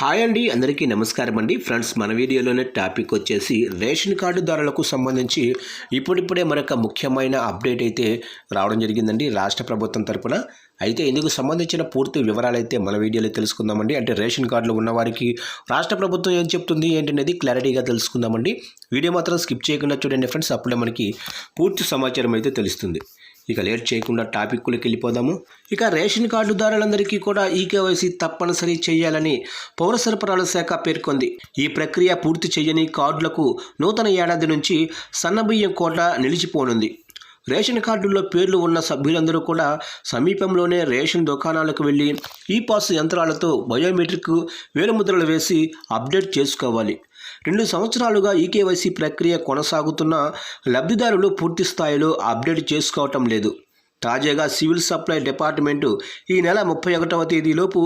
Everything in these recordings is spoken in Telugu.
హాయ్ అండి అందరికీ నమస్కారం అండి. ఫ్రెండ్స్ మన వీడియోలోనే టాపిక్ వచ్చేసి రేషన్ కార్డుదారులకు సంబంధించి ఇప్పుడిప్పుడే మరొక ముఖ్యమైన అప్డేట్ అయితే రావడం జరిగిందండి రాష్ట్ర ప్రభుత్వం తరపున. అయితే ఇందుకు సంబంధించిన పూర్తి వివరాలు అయితే మన వీడియోలో తెలుసుకుందామండి. అంటే రేషన్ కార్డులు ఉన్నవారికి రాష్ట్ర ప్రభుత్వం ఏం చెప్తుంది ఏంటనేది క్లారిటీగా తెలుసుకుందామండి. వీడియో మాత్రం స్కిప్ చేయకుండా చూడండి ఫ్రెండ్స్ అప్పుడే మనకి పూర్తి సమాచారం అయితే తెలుస్తుంది. ఇక లేట్ చేయకుండా టాపిక్లకు వెళ్ళిపోదాము. ఇక రేషన్ కార్డుదారులందరికీ కూడా ఈ కేవైసీ తప్పనిసరి చేయాలని పౌర సరఫరాల శాఖ పేర్కొంది. ఈ ప్రక్రియ పూర్తి చేయని కార్డులకు నూతన ఏడాది నుంచి సన్నబియ్యం కోట నిలిచిపోనుంది. రేషన్ కార్డుల్లో పేర్లు ఉన్న సభ్యులందరూ కూడా సమీపంలోనే రేషన్ దుకాణాలకు వెళ్ళి ఈ పాస్ యంత్రాలతో బయోమెట్రిక్ వేలుముద్రలు వేసి అప్డేట్ చేసుకోవాలి. రెండు సంవత్సరాలుగా ఈకేవైసీ ప్రక్రియ కొనసాగుతున్న లబ్ధిదారులు పూర్తి స్థాయిలో అప్డేట్ చేసుకోవటం లేదు. తాజాగా సివిల్ సప్లై డిపార్ట్మెంటు ఈ నెల ముప్పై ఒకటవ తేదీలోపు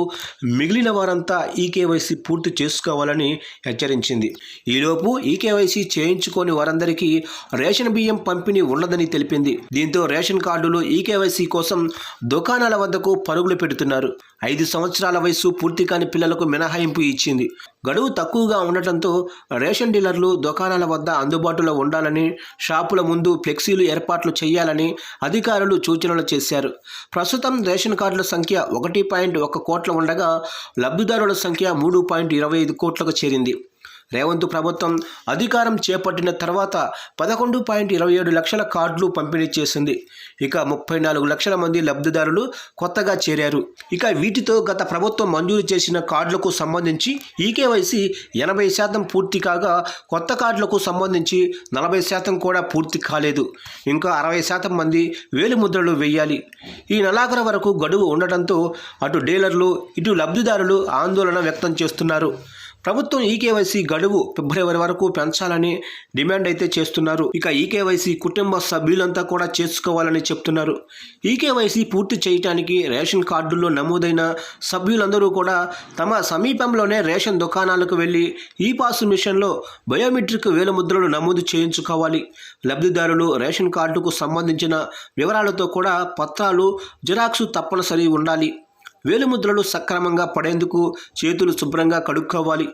మిగిలిన వారంతా ఈకేవైసీ పూర్తి చేసుకోవాలని హెచ్చరించింది. ఈలోపు ఈకేవైసీ చేయించుకొని వారందరికీ రేషన్ బియ్యం పంపిణీ ఉండదని తెలిపింది. దీంతో రేషన్ కార్డులు ఈకేవైసీ కోసం దుకాణాల వద్దకు పరుగులు పెడుతున్నారు. ఐదు సంవత్సరాల వయసు పూర్తి కాని పిల్లలకు మినహాయింపు ఇచ్చింది. గడువు తక్కువగా ఉండటంతో రేషన్ డీలర్లు దుకాణాల వద్ద అందుబాటులో ఉండాలని షాపుల ముందు ఫ్లెక్సీలు ఏర్పాట్లు చేయాలని అధికారులు సూచనలు చేశారు. ప్రస్తుతం రేషన్ కార్డుల సంఖ్య ఒకటి పాయింట్ ఒక కోట్ల ఉండగా లబ్ధిదారుల సంఖ్య మూడు పాయింట్ ఇరవై ఐదు కోట్లకు చేరింది. రేవంత్ ప్రభుత్వం అధికారం చేపట్టిన తర్వాత పదకొండు పాయింట్ ఇరవై ఏడు లక్షల కార్డులు పంపిణీ చేసింది. ఇక ముప్పై నాలుగు లక్షల మంది లబ్ధిదారులు కొత్తగా చేరారు. ఇక వీటితో గత ప్రభుత్వం మంజూరు చేసిన కార్డులకు సంబంధించి ఈకేవైసీ ఎనభై శాతం పూర్తి కాగా కొత్త కార్డులకు సంబంధించి నలభై శాతం కూడా పూర్తి కాలేదు. ఇంకా అరవై శాతం మంది వేలు ముద్రలు వేయాలి. ఈ నెలాఖరు వరకు గడువు ఉండటంతో అటు డీలర్లు ఇటు లబ్ధిదారులు ఆందోళన వ్యక్తం చేస్తున్నారు. ప్రభుత్వం ఈకేవైసీ గడువు ఫిబ్రవరి వరకు పెంచాలని డిమాండ్ అయితే చేస్తున్నారు. ఇక ఈకేవైసీ కుటుంబ సభ్యులంతా కూడా చేసుకోవాలని చెప్తున్నారు. ఈకేవైసీ పూర్తి చేయటానికి రేషన్ కార్డుల్లో నమోదైన సభ్యులందరూ కూడా తమ సమీపంలోనే రేషన్ దుకాణాలకు వెళ్ళి ఈ పాస్ మిషన్లో బయోమెట్రిక్ వేలముద్రలు నమోదు చేయించుకోవాలి. లబ్ధిదారులు రేషన్ కార్డుకు సంబంధించిన వివరాలతో కూడా పత్రాలు జిరాక్సు తప్పనిసరి ఉండాలి. వేలిముద్రలు సక్రమంగా పడేందుకు చేతులు శుభ్రంగా కడుక్కోవాలి.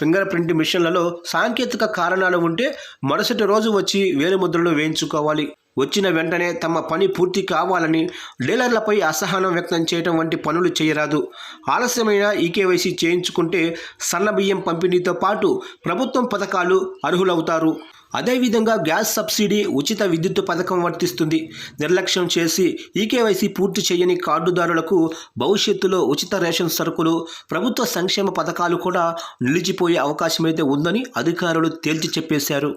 ఫింగర్ ప్రింట్ మిషన్లలో సాంకేతిక కారణాలు ఉంటే మరుసటి రోజు వచ్చి వేలిముద్రలు వేయించుకోవాలి. వచ్చిన వెంటనే తమ పని పూర్తి కావాలని డీలర్లపై అసహనం వ్యక్తం చేయడం వంటి పనులు చేయరాదు. ఆలస్యమైన ఈకేవైసీ చేయించుకుంటే సన్నబియ్యం పంపిణీతో పాటు ప్రభుత్వం పథకాలు అర్హులవుతారు. అదేవిధంగా గ్యాస్ సబ్సిడీ ఉచిత విద్యుత్ పథకం వర్తిస్తుంది. నిర్లక్ష్యం చేసి ఈకేవైసీ పూర్తి చేయని కార్డుదారులకు భవిష్యత్తులో ఉచిత రేషన్ సరుకులు ప్రభుత్వ సంక్షేమ పథకాలు కూడా నిలిచిపోయే అవకాశమైతే ఉందని అధికారులు తేల్చి చెప్పేశారు.